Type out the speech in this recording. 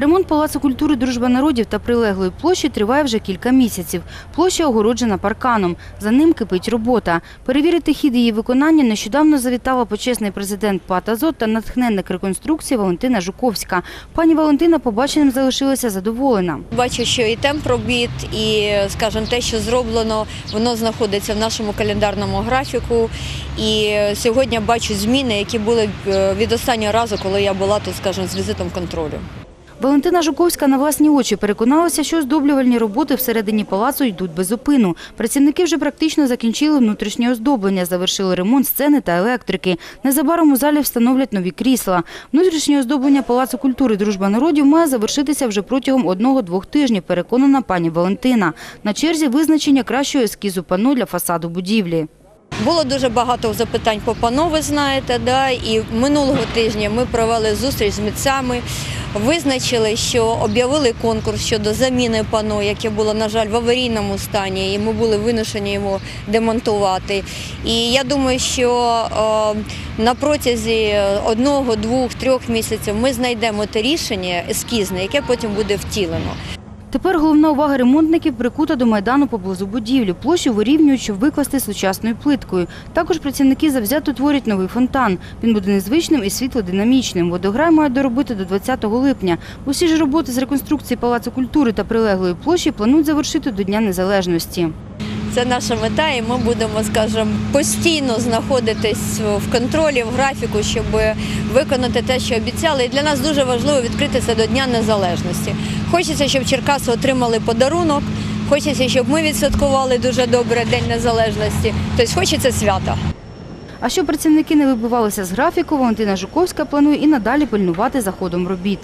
Ремонт Палацу культури Дружба народів та прилеглої площі триває вже кілька місяців. Площа огороджена парканом. За ним кипить робота. Перевірити хід її виконання нещодавно завітала почесний президент ПАТ «Азот» та натхненник реконструкції Валентина Жуковська. Пані Валентина побаченим залишилася задоволена. Бачу, що і темп робіт, і, скажімо, те, що зроблено, воно знаходиться в нашому календарному графіку. І сьогодні бачу зміни, які були е, від останнього разу, коли я була тут, скажімо, з візитом контролю. Валентина Жуковська на власні очі переконалася, що оздоблювальні роботи всередині палацу йдуть без зупину. Працівники вже практично закінчили внутрішнє оздоблення, завершили ремонт сцени та електрики. Незабаром у залі встановлять нові крісла. Внутрішнє оздоблення Палацу культури Дружба народів має завершитися вже протягом одного-двох тижнів, переконана пані Валентина. На черзі визначення кращого ескізу пано для фасаду будівлі. Було дуже багато запитань по пано, ви знаєте, да? і минулого тижня ми провели зустріч з митцями, визначили, що об'явили конкурс щодо заміни пано, яке було, на жаль, в аварійному стані, і ми були вимушені його демонтувати. І я думаю, що е, на протязі одного, двох, трьох місяців ми знайдемо те рішення ескізне, яке потім буде втілено. Тепер головна увага ремонтників прикута до майдану поблизу будівлі. Площу вирівнюють, щоб викласти сучасною плиткою. Також працівники завзято творять новий фонтан. Він буде незвичним і світлодинамічним. Водограй мають доробити до 20 липня. Усі ж роботи з реконструкції Палацу культури та прилеглої площі планують завершити до Дня Незалежності. Це наша мета, і ми будемо, скажімо, постійно знаходитись в контролі, в графіку, щоб виконати те, що обіцяли. І для нас дуже важливо відкритися до Дня Незалежності. Хочеться, щоб Черкаси отримали подарунок. Хочеться, щоб ми відсвяткували дуже добре День Незалежності. Тобто хочеться свята. А щоб працівники не вибивалися з графіку, Валентина Жуковська планує і надалі пильнувати за ходом робіт.